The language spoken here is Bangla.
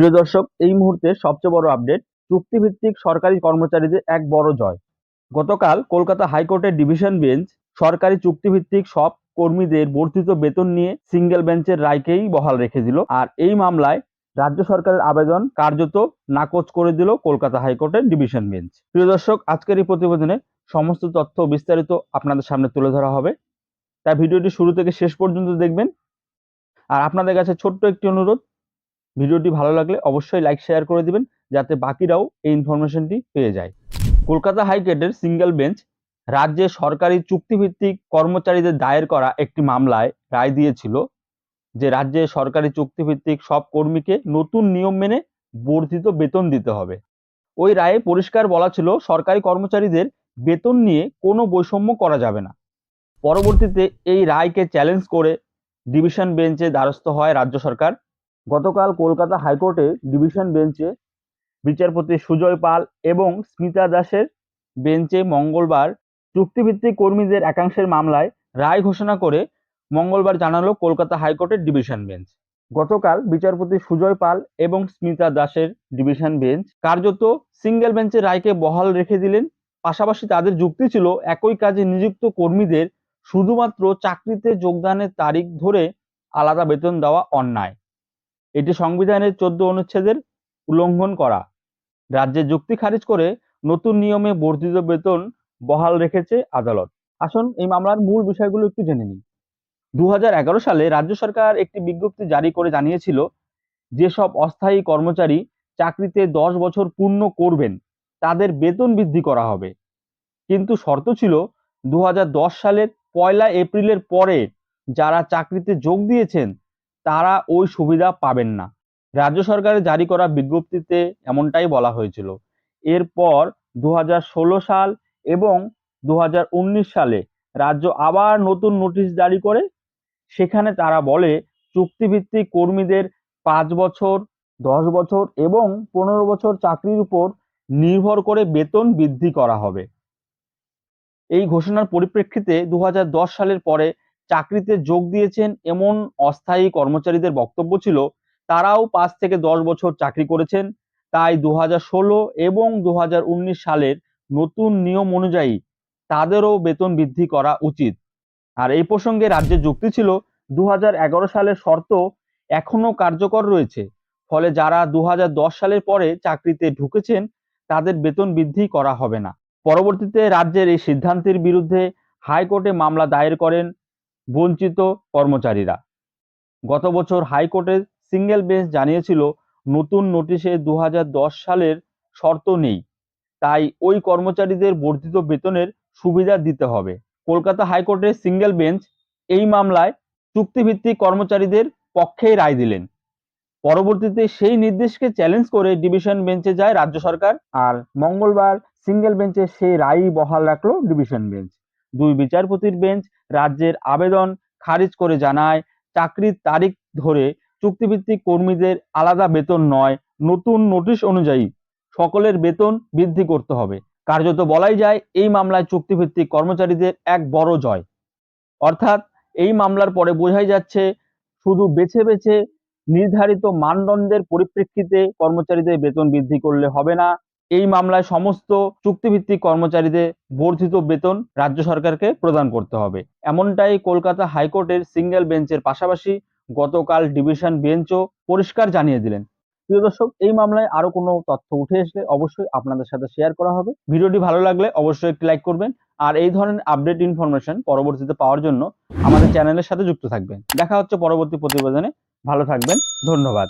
প্রিয় দর্শক, এই মুহূর্তে সবচেয়ে বড় আপডেট চুক্তিভিত্তিক সরকারি কর্মচারীদের এক বড় জয়। গতকাল কলকাতা হাইকোর্টের ডিভিশন বেঞ্চ সরকারি চুক্তিভিত্তিক সব কর্মীদের বর্ধিত বেতন নিয়ে সিঙ্গেল বেঞ্চের রায়কেই বহাল রেখে দিল আর এই মামলায় রাজ্য সরকারের আবেদন কার্যত নাকচ করে দিল কলকাতা হাইকোর্টের ডিভিশন বেঞ্চ প্রিয় দর্শক, আজকের এই প্রতিবেদনে সমস্ত তথ্য বিস্তারিত আপনাদের সামনে তুলে ধরা হবে। তাই ভিডিওটি শুরু থেকে শেষ পর্যন্ত দেখবেন। আর আপনাদের কাছে ছোট্ট একটি অনুরোধ ভিডিওটি ভালো লাগলে অবশ্যই লাইক শেয়ার করে দিবেন, যাতে বাকিরাও এই ইনফরমেশনটি পেয়ে যায়। কলকাতা হাইকোর্টের সিঙ্গেল বেঞ্চ রাজ্যে সরকারি চুক্তিভিত্তিক কর্মচারীদের দায়ের করা একটি মামলায় রায় দিয়েছিল যে রাজ্যে সরকারি চুক্তিভিত্তিক সব কর্মীকে নতুন নিয়ম মেনে বর্ধিত বেতন দিতে হবে। ওই রায়ে পরিষ্কার বলা ছিল, সরকারি কর্মচারীদের বেতন নিয়ে কোনো বৈষম্য করা যাবে না। পরবর্তীতে এই রায়কে চ্যালেঞ্জ করে ডিভিশন বেঞ্চে দ্বারস্থ হয় রাজ্য সরকার। গতকাল কলকাতা হাইকোর্টে ডিভিশন বেঞ্চে বিচারপতি সুজয় পাল এবং স্মিতা দাসের বেঞ্চে মঙ্গলবার চুক্তিভিত্তিক কর্মীদের একাংশের মামলায় রায় ঘোষণা করে মঙ্গলবার জানালো কলকাতা হাইকোর্টের ডিভিশন বেঞ্চ। গতকাল বিচারপতি সুজয় পাল এবং স্মিতা দাসের ডিভিশন বেঞ্চ কার্যত সিঙ্গেল বেঞ্চের রায়কে বহাল রেখে দিলেন। পাশাপাশি তাদের যুক্তি ছিল, একই কাজে নিযুক্ত কর্মীদের শুধুমাত্র চাকরিতে যোগদানের তারিখ ধরে আলাদা বেতন দেওয়া অন্যায়। এটি সংবিধানের চোদ্দ অনুচ্ছেদের উল্লঙ্ঘন করা। রাজ্যে যুক্তি খারিজ করে নতুন নিয়মে বর্ধিত বেতন বহাল রেখেছে আদালত। আসুন এই মামলার মূল বিষয়গুলো একটু জেনে নিই। দু হাজার এগারো সালে রাজ্য সরকার একটি বিজ্ঞপ্তি জারি করে জানিয়েছিল, যেসব অস্থায়ী কর্মচারী চাকরিতে দশ বছর পূর্ণ করবেন, তাদের বেতন বৃদ্ধি করা হবে। কিন্তু শর্ত ছিল দু হাজার দশ সালের পয়লা এপ্রিলের পরে যারা চাকরিতে যোগ দিয়েছেন তারা ওই সুবিধা পাবেন না। রাজ্য সরকারের জারি করা বিজ্ঞপ্তিতে এমনটাই বলা হয়েছিল। এরপর দু হাজার ষোলো সাল এবং দু হাজার উনিশ সালে রাজ্য আবার নতুন নোটিশ জারি করে। সেখানে তারা বলে, চুক্তিভিত্তিক কর্মীদের পাঁচ বছর, দশ বছর এবং পনেরো বছর চাকরির উপর নির্ভর করে বেতন বৃদ্ধি করা হবে। এই ঘোষণার পরিপ্রেক্ষিতে দু হাজার দশ সালের পরে চাকরিতে যোগ দিয়েছেন এমন অস্থায়ী কর্মচারীদের বক্তব্য ছিল, তারাও পাঁচ থেকে দশ বছর চাকরি করেছেন। তাই দু হাজার ষোলো এবং দু হাজার উনিশ সালের নতুন নিয়ম অনুযায়ী তাদেরও বেতন বৃদ্ধি করা উচিত। আর এই প্রসঙ্গে রাজ্যের যুক্তি ছিল দু হাজার এগারো সালের শর্ত এখনও কার্যকর রয়েছে। ফলে যারা দু হাজার দশ সালের পরে চাকরিতে ঢুকেছেন, তাদের বেতন বৃদ্ধি করা হবে না। পরবর্তীতে রাজ্যের এই সিদ্ধান্তের বিরুদ্ধে হাইকোর্টে মামলা দায়ের করেন বঞ্চিত কর্মচারীরা। গত বছর হাইকোর্টের সিঙ্গেল বেঞ্চ জানিয়েছিল, নতুন নোটিশে দু হাজার দশ সালের শর্ত নেই। তাই ওই কর্মচারীদের বর্ধিত বেতনের সুবিধা দিতে হবে। কলকাতা হাইকোর্টের সিঙ্গেল বেঞ্চ এই মামলায় চুক্তিভিত্তিক কর্মচারীদের পক্ষেই রায় দিলেন। পরবর্তীতে সেই নির্দেশকে চ্যালেঞ্জ করে ডিভিশন বেঞ্চে যায় রাজ্য সরকার, আর মঙ্গলবার সিঙ্গেল বেঞ্চে সেই রায়ই বহাল রাখল ডিভিশন বেঞ্চ। দুই বিচারপতির বেঞ্চ রাজ্যের আবেদন খারিজ করে জানায়, চাকরির তারিখ ধরে চুক্তিভিত্তিক কর্মীদের আলাদা বেতন নয়, নতুন নোটিশ অনুযায়ী সকলের বেতন বৃদ্ধি করতে হবে। কার্যত বলাই যায়, এই মামলায় চুক্তিভিত্তিক কর্মচারীদের এক বড় জয়। অর্থাৎ এই মামলার পরে বোঝাই যাচ্ছে, শুধু বেছে বেছে নির্ধারিত মানদণ্ডের পরিপ্রেক্ষিতে কর্মচারীদের বেতন বৃদ্ধি করলে হবে না। এই মামলায় সমস্ত চুক্তিভিত্তিক কর্মচারীদের বর্ধিত বেতন রাজ্য সরকারকে প্রদান করতে হবে। এমনটাই কলকাতা হাইকোর্টের সিঙ্গেল বেঞ্চের পাশাপাশি গতকাল ডিভিশন বেঞ্চও পরিষ্কার জানিয়ে দিলেন। প্রিয় দর্শক, এই মামলায় আরও কোনো তথ্য উঠে আসলে অবশ্যই আপনাদের সাথে শেয়ার করা হবে। ভিডিওটি ভালো লাগলে অবশ্যই একটি লাইক করবেন। আর এই ধরনের আপডেট ইনফরমেশন পরবর্তীতে পাওয়ার জন্য আমাদের চ্যানেলের সাথে যুক্ত থাকবেন। দেখা হচ্ছে পরবর্তী প্রতিবেদনে। ভালো থাকবেন। ধন্যবাদ।